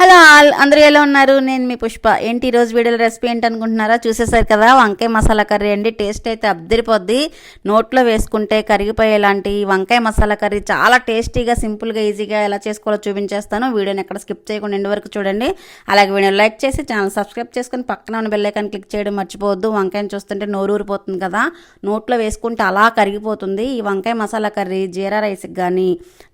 Hello all అందరూ ఎలా ఉన్నారు? నేను మీ పుష్ప. ఏంటి ఈరోజు వీడియోలో రెసిపీ ఏంటి అనుకుంటున్నారా చూసేసారు కదా వంకాయ మసాలా కర్రీ అండి. టేస్ట్ అయితే అబ్దిరిపోద్ది నోట్లో వేసుకుంటే కరిగిపోయేలాంటి వంకాయ మసాలా కర్రీ చాలా టేస్టీగా సింపుల్గా ఈజీగా ఎలా చేసుకోవాలో చూపించేస్తాను. వీడియోని ఎక్కడ స్కిప్ చేయకుండా ఎండు వరకు చూడండి. అలాగే వీడియో లైక్ చేసి ఛానల్ సబ్స్క్రైబ్ చేసుకొని పక్కన ఉన్న బెల్లైకాన్ క్లిక్ చేయడం మర్చిపోవద్దు. వంకాయని చూస్తుంటే నోరు ఊరిపోతుంది కదా. నోట్లో వేసుకుంటే అలా కరిగిపోతుంది. ఈ వంకాయ మసాలా కర్రీ జీరా రైస్కి కానీ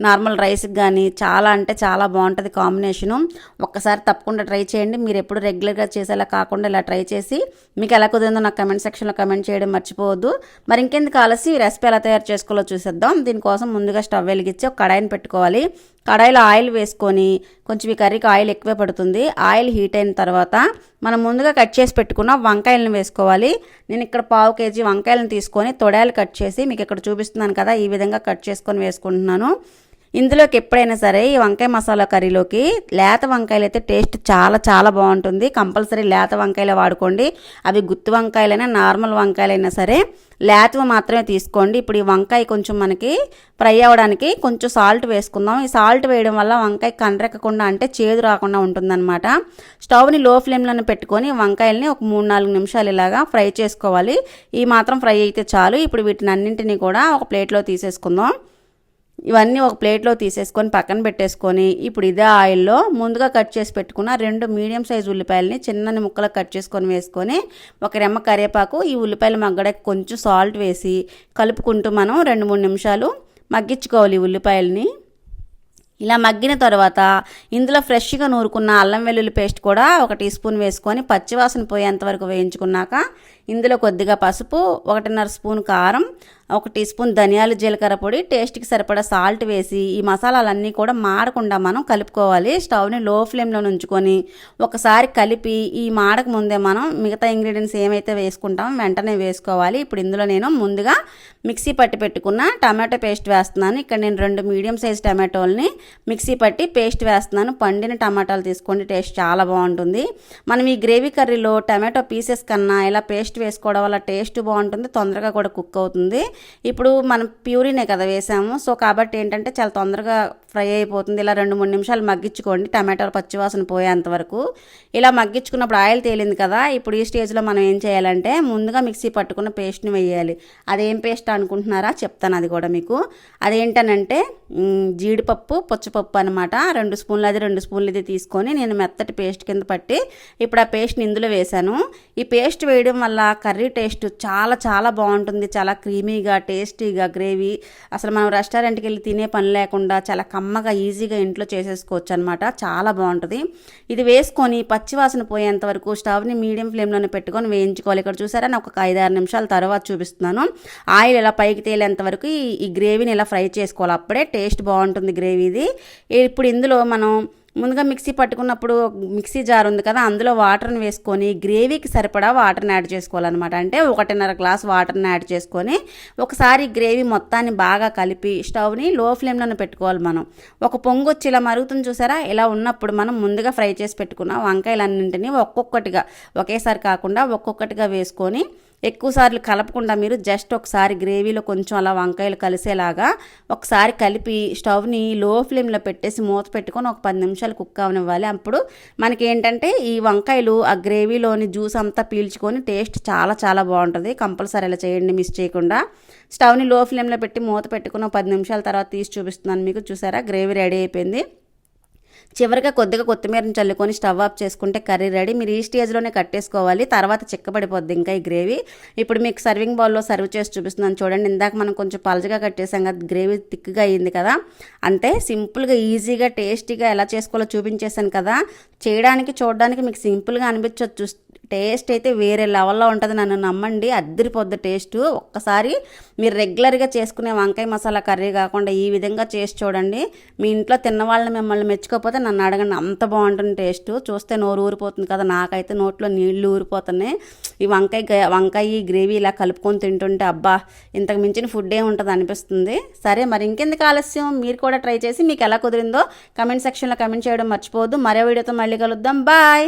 నార్మల్ రైస్కి కానీ చాలా అంటే చాలా బాగుంటుంది కాంబినేషను. ఒక్కసారి తప్పకుండా ట్రై చేయండి. మీరు ఎప్పుడు రెగ్యులర్గా చేసేలా కాకుండా ఇలా ట్రై చేసి మీకు ఎలా కుదిరిందో నాకు కమెంట్ సెక్షన్లో కమెంట్ చేయడం మర్చిపోవద్దు. మరి ఇంకెందుకు ఆలసి ఈ రెసిపీ ఎలా తయారు చేసుకోవాలో చూసేద్దాం. దీనికోసం ముందుగా స్టవ్ వెలిగించి ఒక కడాయిని పెట్టుకోవాలి. కడాయిలో ఆయిల్ వేసుకొని కొంచెం ఈ కర్రీకి ఆయిల్ ఎక్కువే పడుతుంది. ఆయిల్ హీట్ అయిన తర్వాత మనం ముందుగా కట్ చేసి పెట్టుకున్న వంకాయలను వేసుకోవాలి. నేను ఇక్కడ పావు కేజీ వంకాయలను తీసుకొని తొడాలు కట్ చేసి మీకు ఇక్కడ చూపిస్తున్నాను కదా ఈ విధంగా కట్ చేసుకొని వేసుకుంటున్నాను. ఇందులోకి ఎప్పుడైనా సరే ఈ వంకాయ మసాలా కర్రీలోకి లేత వంకాయలు అయితే టేస్ట్ చాలా చాలా బాగుంటుంది. కంపల్సరీ లేత వంకాయలు వాడుకోండి. అవి గుత్తి వంకాయలైనా నార్మల్ వంకాయలైనా సరే లేతవి మాత్రమే తీసుకోండి. ఇప్పుడు ఈ వంకాయ కొంచెం మనకి ఫ్రై అవ్వడానికి కొంచెం సాల్ట్ వేసుకుందాం. ఈ సాల్ట్ వేయడం వల్ల వంకాయ కండ్రెక్కకుండా అంటే చేదు రాకుండా ఉంటుందన్నమాట. స్టవ్ని లో ఫ్లేమ్లోనే పెట్టుకొని వంకాయల్ని ఒక మూడు నాలుగు నిమిషాలు ఇలాగా ఫ్రై చేసుకోవాలి. ఈ మాత్రం ఫ్రై అయితే చాలు. ఇప్పుడు వీటిని అన్నింటినీ కూడా ఒక ప్లేట్లో తీసేసుకుందాం. ఇవన్నీ ఒక ప్లేట్లో తీసేసుకొని పక్కన పెట్టేసుకొని ఇప్పుడు ఇదే ఆయిల్లో ముందుగా కట్ చేసి పెట్టుకున్న రెండు మీడియం సైజు ఉల్లిపాయలని చిన్న ముక్కలు కట్ చేసుకొని వేసుకొని ఒక రెమ్మ కరివేపాకు ఈ ఉల్లిపాయలు మగ్గడానికి కొంచెం సాల్ట్ వేసి కలుపుకుంటూ మనం రెండు మూడు నిమిషాలు మగ్గించుకోవాలి ఈ ఉల్లిపాయలని. ఇలా మగ్గిన తర్వాత ఇందులో ఫ్రెష్గా నూరుకున్న అల్లం వెల్లుల్లి పేస్ట్ కూడా ఒక టీ స్పూన్ వేసుకొని పచ్చివాసన పోయేంత వరకు వేయించుకున్నాక ఇందులో కొద్దిగా పసుపు ఒకటిన్నర స్పూన్ కారం ఒక టీ స్పూన్ ధనియాలు జీలకర్ర పొడి. టేస్ట్కి సరిపడా సాల్ట్ వేసి ఈ మసాలాలన్నీ కూడా మాడకుండా మనం కలుపుకోవాలి. స్టవ్ని లో ఫ్లేమ్లో ఉంచుకొని ఒకసారి కలిపి ఈ మాడక ముందే మనం మిగతా ఇంగ్రీడియంట్స్ ఏమైతే వేసుకుంటామో వెంటనే వేసుకోవాలి. ఇప్పుడు ఇందులో నేను ముందుగా మిక్సీ పట్టి పెట్టుకున్న టమాటో పేస్ట్ వేస్తున్నాను. ఇక్కడ నేను రెండు మీడియం సైజ్ టమాటోల్ని మిక్సీ పట్టి పేస్ట్ వేస్తున్నాను. పండిన టమాటాలు తీసుకోండి టేస్ట్ చాలా బాగుంటుంది. మనం ఈ గ్రేవీ కర్రీలో టమాటో పీసెస్ కన్నా ఇలా పేస్ట్ పేస్ట్ వేసుకోవడం వల్ల టేస్ట్ బాగుంటుంది తొందరగా కూడా కుక్ అవుతుంది. ఇప్పుడు మనం ప్యూరీనే కదా వేసాము. సో కాబట్టి ఏంటంటే చాలా తొందరగా ఫ్రై అయిపోతుంది. ఇలా రెండు మూడు నిమిషాలు మగ్గించుకోండి. టమాటాలు పచ్చివాసన పోయేంత వరకు. ఇలా మగ్గించుకున్నప్పుడు ఆయిల్ తేలింది కదా ఇప్పుడు ఈ స్టేజ్లో మనం ఏం చేయాలంటే ముందుగా మిక్సీ పట్టుకున్న పేస్ట్ని వేయాలి. అదేం పేస్ట్ అనుకుంటున్నారా? చెప్తాను అది కూడా మీకు. అదేంటనంటే జీడిపప్పు పుచ్చపప్పు అనమాట రెండు స్పూన్లు అది రెండు స్పూన్లు ఇది తీసుకొని నేను మెత్తటి పేస్ట్ కింద పట్టి ఇప్పుడు ఆ పేస్ట్ని ఇందులో వేశాను. ఈ పేస్ట్ వేయడం వల్ల కర్రీ టేస్ట్ చాలా చాలా బాగుంటుంది. చాలా క్రీమీగా టేస్టీగా గ్రేవీ. అసలు మనం రెస్టారెంట్కి వెళ్ళి తినే పని లేకుండా చాలా కమ్మగా ఈజీగా ఇంట్లో చేసేసుకోవచ్చు అనమాట చాలా బాగుంటుంది. ఇది వేసుకొని పచ్చివాసన పోయేంత వరకు స్టవ్ని మీడియం ఫ్లేమ్లోనే పెట్టుకొని వేయించుకోవాలి. ఇక్కడ చూసారా? నాకు ఒక ఐదారు నిమిషాల తర్వాత చూపిస్తున్నాను. ఆయిల్ ఇలా పైకి తేలేంత వరకు ఈ గ్రేవీని ఇలా ఫ్రై చేసుకోవాలి. అప్పుడే టేస్ట్ బాగుంటుంది గ్రేవీది. ఇప్పుడు ఇందులో మనం ముందుగా మిక్సీ పట్టుకున్నప్పుడు మిక్సీ జార్ ఉంది కదా అందులో వాటర్ని వేసుకొని గ్రేవీకి సరిపడా వాటర్ని యాడ్ చేసుకోవాలన్నమాట. అంటే ఒకటిన్నర గ్లాస్ వాటర్ని యాడ్ చేసుకొని ఒకసారి గ్రేవీ మొత్తాన్ని బాగా కలిపి స్టవ్ని లో ఫ్లేమ్లోనే పెట్టుకోవాలి మనం. ఒక పొంగు వచ్చి ఇలా మరుగుతుంది చూసారా? ఇలా ఉన్నప్పుడు మనం ముందుగా ఫ్రై చేసి పెట్టుకున్న వంకాయలన్నింటినీ ఒక్కొక్కటిగా ఒకేసారి కాకుండా ఒక్కొక్కటిగా వేసుకొని ఎక్కువసార్లు కలపకుండా మీరు జస్ట్ ఒకసారి గ్రేవీలో కొంచెం అలా వంకాయలు కలిసేలాగా ఒకసారి కలిపి స్టవ్ని లో ఫ్లేమ్లో పెట్టేసి మూత పెట్టుకొని ఒక పది నిమిషాలు కుక్ అవనివ్వాలి. అప్పుడు మనకి ఏంటంటే ఈ వంకాయలు ఆ గ్రేవీలోని జ్యూస్ అంతా పీల్చుకొని టేస్ట్ చాలా చాలా బాగుంటుంది. కంపల్సరీ అలా చేయండి మిస్ చేయకుండా. స్టవ్ని లో ఫ్లేమ్లో పెట్టి మూత పెట్టుకుని పది నిమిషాల తర్వాత తీసి చూపిస్తున్నాను మీకు. చూసారా? గ్రేవీ రెడీ అయిపోయింది. చివరిగా కొద్దిగా కొత్తిమీరని చల్లుకొని స్టవ్ ఆఫ్ చేసుకుంటే కర్రీ రెడీ. మీరు ఈ స్టేజ్లోనే కట్టేసుకోవాలి. తర్వాత చిక్కబడిపోద్ది ఇంకా ఈ గ్రేవీ. ఇప్పుడు మీకు సర్వింగ్ బౌల్లో సర్వ్ చేసి చూపిస్తున్నాను. చూడండి ఇందాక మనం కొంచెం పలచగా కట్టేసాం కదా గ్రేవీ థిక్గా అయ్యింది కదా. అంతే సింపుల్గా ఈజీగా టేస్టీగా ఎలా చేసుకోవాలో చూపించేశాను కదా. చేయడానికి చూడడానికి మీకు సింపుల్గా అనిపించవచ్చు టేస్ట్ అయితే వేరే లెవెల్లో ఉంటుంది. నన్ను నమ్మండి. అద్దరిపోద్ది టేస్ట్. ఒక్కసారి మీరు రెగ్యులర్గా చేసుకునే వంకాయ మసాలా కర్రీ కాకుండా ఈ విధంగా చేసి చూడండి. మీ ఇంట్లో తిన్నవాళ్ళని మిమ్మల్ని మెచ్చుకోకపోతే నన్ను అడగండి. అంత బాగుంటుంది టేస్ట్. చూస్తే నోరు ఊరిపోతుంది కదా. నాకైతే నోట్లో నీళ్ళు ఊరిపోతున్నాయి. ఈ వంకాయ వంకాయ గ్రేవీ ఇలా కలుపుకొని తింటుంటే అబ్బా ఇంతకు మించిన ఫుడ్ ఏముంటుంది అనిపిస్తుంది. సరే మరి ఇంకెందుకు ఆలస్యం? మీరు కూడా ట్రై చేసి మీకు ఎలా కుదిరిందో కమెంట్ సెక్షన్లో కమెంట్ చేయడం మర్చిపోవద్దు. మరో వీడియోతో మళ్ళీ కలుద్దాం. బాయ్!